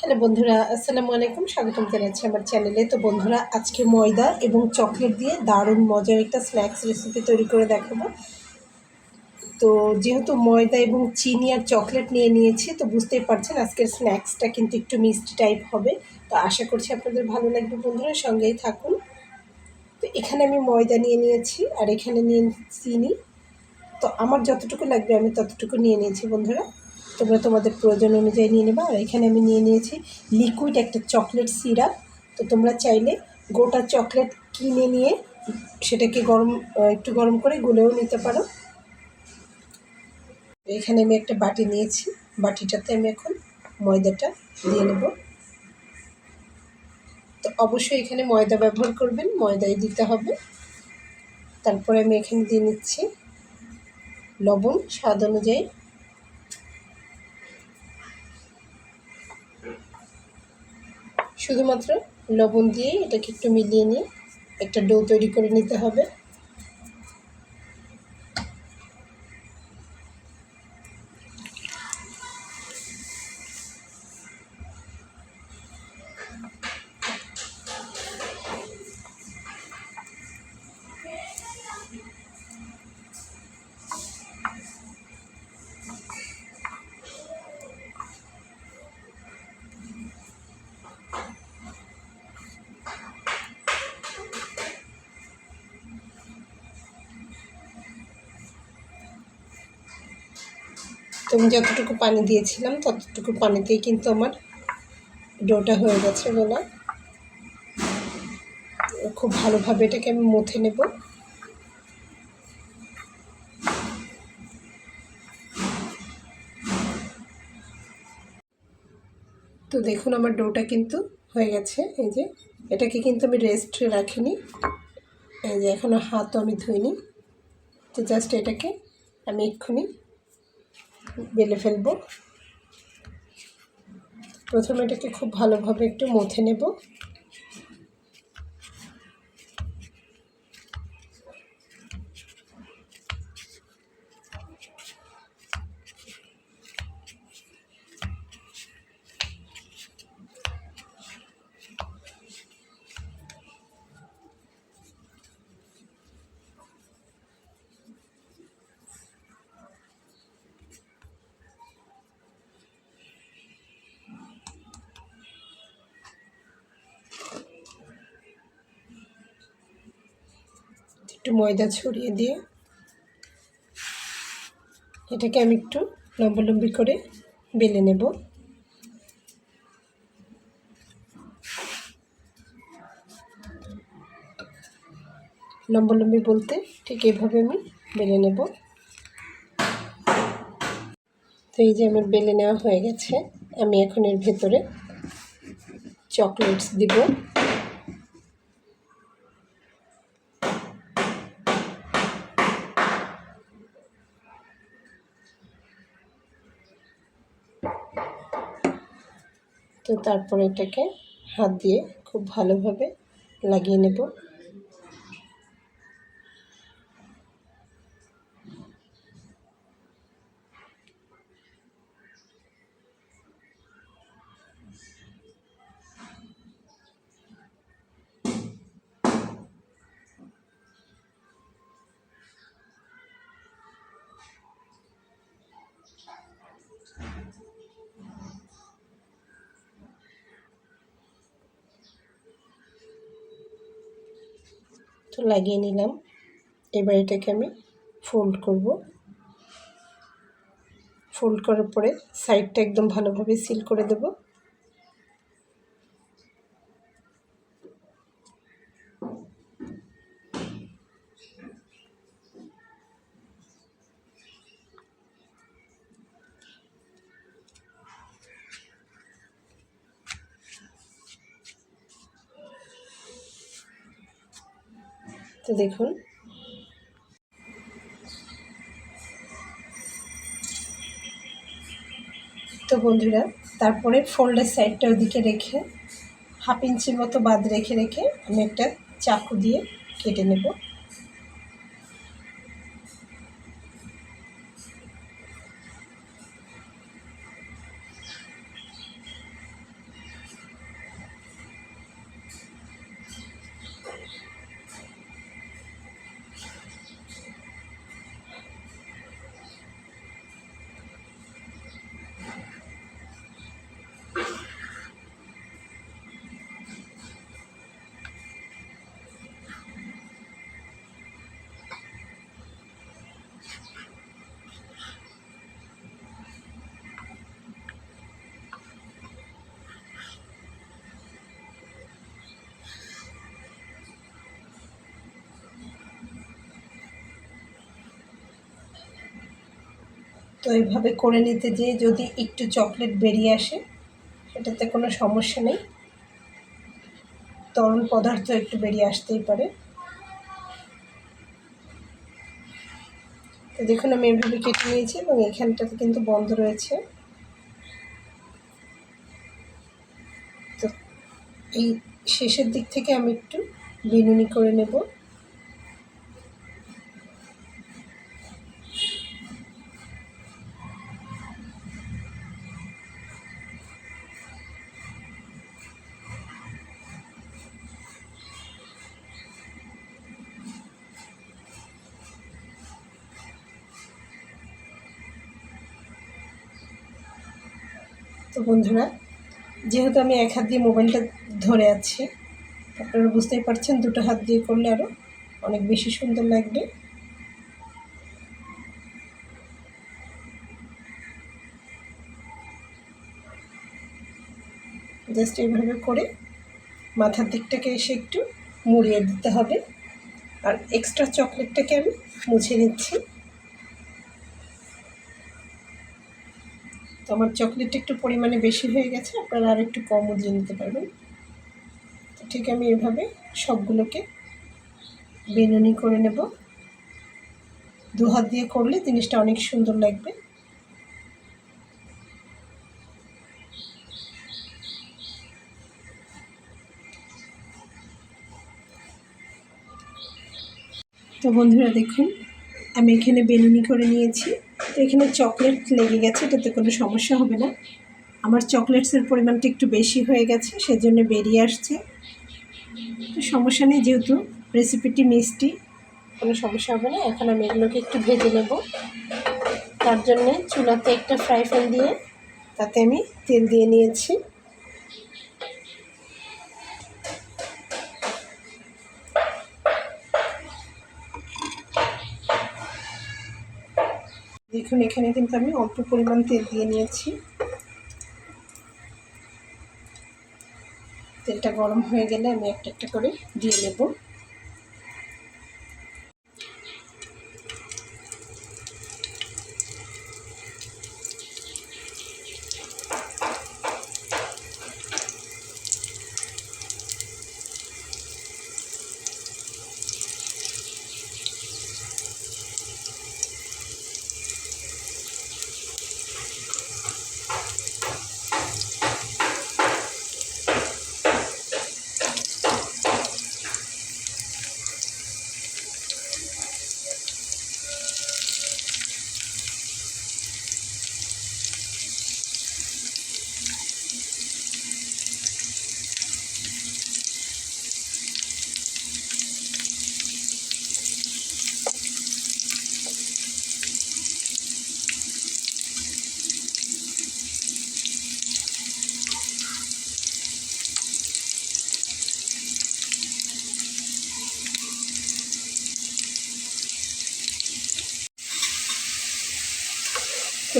Hello বন্ধুরা, আসসালামু আলাইকুম, স্বাগতম জানাচ্ছি আমার চ্যানেলে। তো বন্ধুরা, আজকে ময়দা এবং চকলেট দিয়ে দারুণ মজার একটা স্ন্যাক্স রেসিপি তৈরি করে দেখাবো। তো যেহেতু ময়দা এবং চিনি আর চকলেট নিয়ে নিয়েছি, তো বুঝতেই পারছেন আজকের স্ন্যাক্সটা কিন্তু একটু মিষ্টি টাইপ হবে। তো আশা করছি আপনাদের ভালো লাগবে বন্ধুরা, সঙ্গেই থাকুন। তো এখানে আমি ময়দা নিয়ে নিয়েছি আর এখানে নিয়ে চিনি। তো আমার যতটুকু লাগবে আমি ততটুকু নিয়ে নিয়েছি বন্ধুরা। তোমরা তোমাদের প্রয়োজন অনুযায়ী নিয়ে নেবা। আর এখানে আমি নিয়ে নিয়েছি লিকুইড একটা চকলেট সিরাপ তো তোমরা চাইলে গোটা চকলেট কিনে নিয়ে সেটাকে গরম একটু গরম করে গুলেও নিতে পারো। এখানে আমি একটা বাটি নিয়েছি। বাটিটাতে আমি এখন ময়দাটা দিয়ে নেব। তো অবশ্যই এখানে ময়দা ব্যবহার করবেন, ময়দাই দিতে হবে। তারপরে আমি এখানে দিয়ে নিচ্ছি লবণ, স্বাদ অনুযায়ী। শুধুমাত্র লবণ দিয়ে এটাকে একটু মিলিয়ে নিয়ে একটা ডো তৈরি করে নিতে হবে। তো আমি যতটুকু পানি দিয়েছিলাম, ততটুকু পানিতেই কিন্তু আমার ডোটা হয়ে গেছে গোলা খুব ভালোভাবে এটাকে আমি মুথে নেব। তো দেখুন আমার ডোটা কিন্তু হয়ে গেছে, এই যে। এটাকে কিন্তু আমি রেস্টে রাখিনি। এই যে এখনও হাতও আমি ধুইনি। তো জাস্ট এটাকে আমি এক্ষুনি বেলে ফেলব। প্রথমে এটাকে খুব ভালোভাবে একটু মথে নেব। একটু ময়দা ছড়িয়ে দিয়ে এটাকে আমি একটু লম্বালম্বি করে বেলে নেব। লম্বালম্বি বলতে ঠিক এভাবে আমি বেলে নেব। তো এই যে আমার বেলে নেওয়া হয়ে গেছে, আমি এখন এর ভেতরে চকলেটস দিব। তো তারপর এটাকে হাত দিয়ে খুব ভালোভাবে লাগিয়ে নেব। তো লাগিয়ে নিলাম। এবার এটাকে আমি ফোল্ড করব। ফোল্ড করার পরে সাইডটা একদম ভালোভাবে সিল করে দেব। তো দেখুন। তো বন্ধুরা তারপরে ফোল্ডের সাইডটা ওদিকে রেখে হাফ ইঞ্চির মতো বাদ রেখে রেখে আমি একটা চাকু দিয়ে কেটে নেব। তো এইভাবে করে নিতে যেয়ে যদি একটু চকলেট বেরিয়ে আসে এটাতে কোনো সমস্যা নেই। তরল পদার্থ একটু বেরিয়ে আসতেই পারে। তো দেখুন, আমি এভাবে কেটে নিয়েছি এবং এখানটাতে কিন্তু বন্ধ রয়েছে। তো এই শেষের দিক থেকে আমি একটু বিনুনি করে নেব। বন্ধুরা, যেহেতু আমি এক হাত দিয়ে মোবাইলটা ধরে আছি, আপনারা বুঝতেই পারছেন দুটো হাত দিয়ে করলে আরও অনেক বেশি সুন্দর লাগবে। জাস্ট এইভাবে করে মাথার দিকটাকে এসে একটু মুড়িয়ে দিতে হবে। আর এক্সট্রা চকলেটটাকে আমি মুছে নিচ্ছি। তো আমার চকলেটটা একটু পরিমাণে বেশি হয়ে গেছে, আপনারা আর একটু কম উজিয়ে নিতে পারবেন। তো ঠিক আমি এভাবে সবগুলোকে বেনুনি করে নেব। দু হাত দিয়ে করলে জিনিসটা অনেক সুন্দর লাগবে। তো বন্ধুরা দেখুন, আমি এখানে বেলুনি করে নিয়েছি। তো এখানে চকলেট লেগে গেছে, এটাতে কোনো সমস্যা হবে না। আমার চকলেটসের পরিমাণটা একটু বেশি হয়ে গেছে, সেজন্য বেরিয়ে আসছে। তো সমস্যা নেই যেহেতু রেসিপিটি মিষ্টি, কোনো সমস্যা হবে না। এখন আমি এগুলোকে একটু ভেজে নেব। তার জন্যে চুলাতে একটা ফ্রাই প্যান দিয়ে, তাতে আমি তেল দিয়ে নিয়েছি। দেখুন, এখানে কিন্তু আমি অল্প পরিমাণ তেল দিয়ে নিয়েছি। তেলটা গরম হয়ে গেলে আমি একটা একটা করে দিয়ে নেব।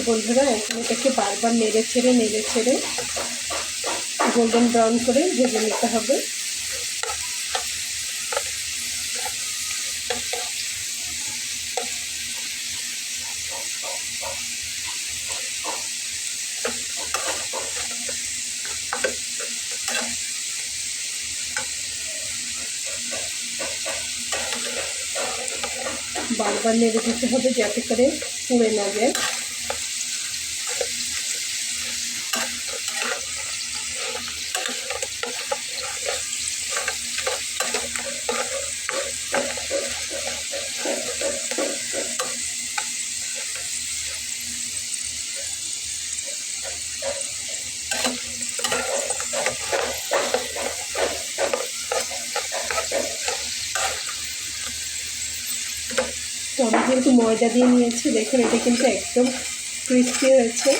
বন্ধুরা, এখন এটাকে বারবার নেড়ে ছেড়ে নেড়ে ছেড়ে গোল্ডেন ব্রাউন করে ভেজে নিতে হবে। বারবার নেড়ে দিতে হবে যাতে করে পুড়ে না যায়। তো আমি যেহেতু ময়দা দিয়ে নিয়েছি দেখুন এটা কিন্তু একদম ক্রিস্পি হয়েছে।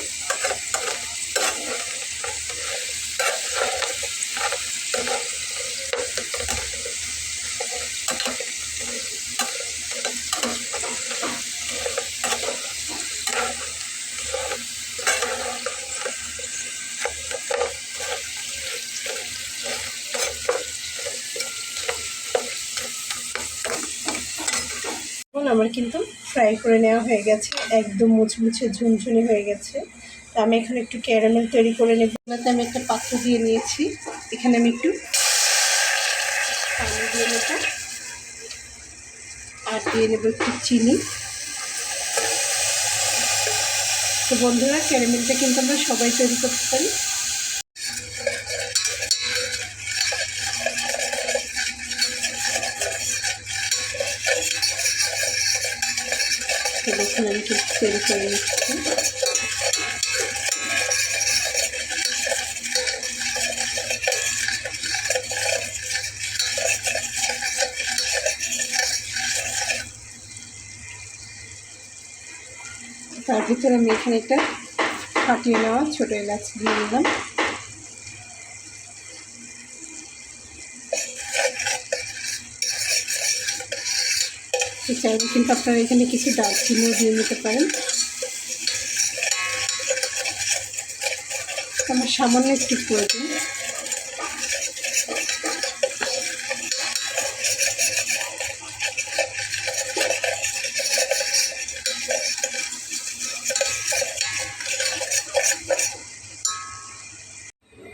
আমার কিন্তু ফ্রাই করে নেওয়া হয়ে গেছে, একদম মুচমুচে ঝুনঝুনি হয়ে গেছে। তো আমি এখানে একটু ক্যারামেল তৈরি করে নেব। আমি একটা পাত্র দিয়ে নিয়েছি, এখানে আমি একটু পানি দিয়ে নেব। আর দিয়ে নেব একটু চিনি। তো বন্ধুরা ক্যারামেলটা কিন্তু আমরা সবাই তৈরি করতে পারি। তৈরি করে নিচ্ছি তার ভিতরে আমি এখানে একটা ফাটিয়ে নেওয়া ছোটো এলাচ দিয়ে নিলাম চাইলে কিন্তু আপনারা এখানে কিছু দারচিনিও দিয়ে নিতে পারেন। আমার সামান্য একটু প্রয়োজন।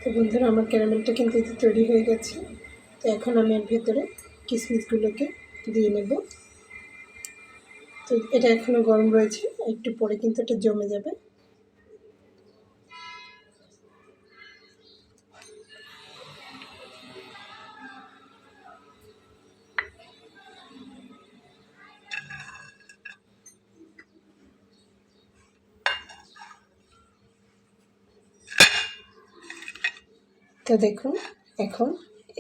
তো বন্ধুরা, আমার ক্যারামেলটা কিন্তু তৈরি হয়ে গেছে। তো এখন আমি এর ভেতরে কিশমিশগুলোকে দিয়ে নেব। তো এটা এখনও গরম রয়েছে, একটু পরে কিন্তু এটা জমে যাবে। তো দেখুন, এখন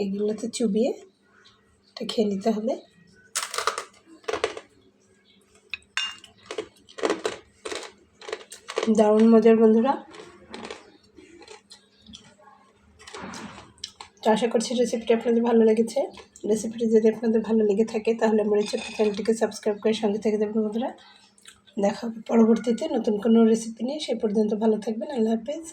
এগুলোতে চুবিয়ে এটা খেয়ে নিতে হবে। দারুণ মজার বন্ধুরা। তো আশা করছি রেসিপিটি আপনাদের ভালো লেগেছে। রেসিপিটি যদি আপনাদের ভালো লেগে থাকে, তাহলে আমার এই ছোট্ট চ্যানেলটিকে সাবস্ক্রাইব করে সঙ্গে থেকে দেবেন বন্ধুরা। দেখা পরবর্তীতে নতুন কোনো রেসিপি নিয়ে। সে পর্যন্ত ভালো থাকবেন। আল্লাহ হাফেজ।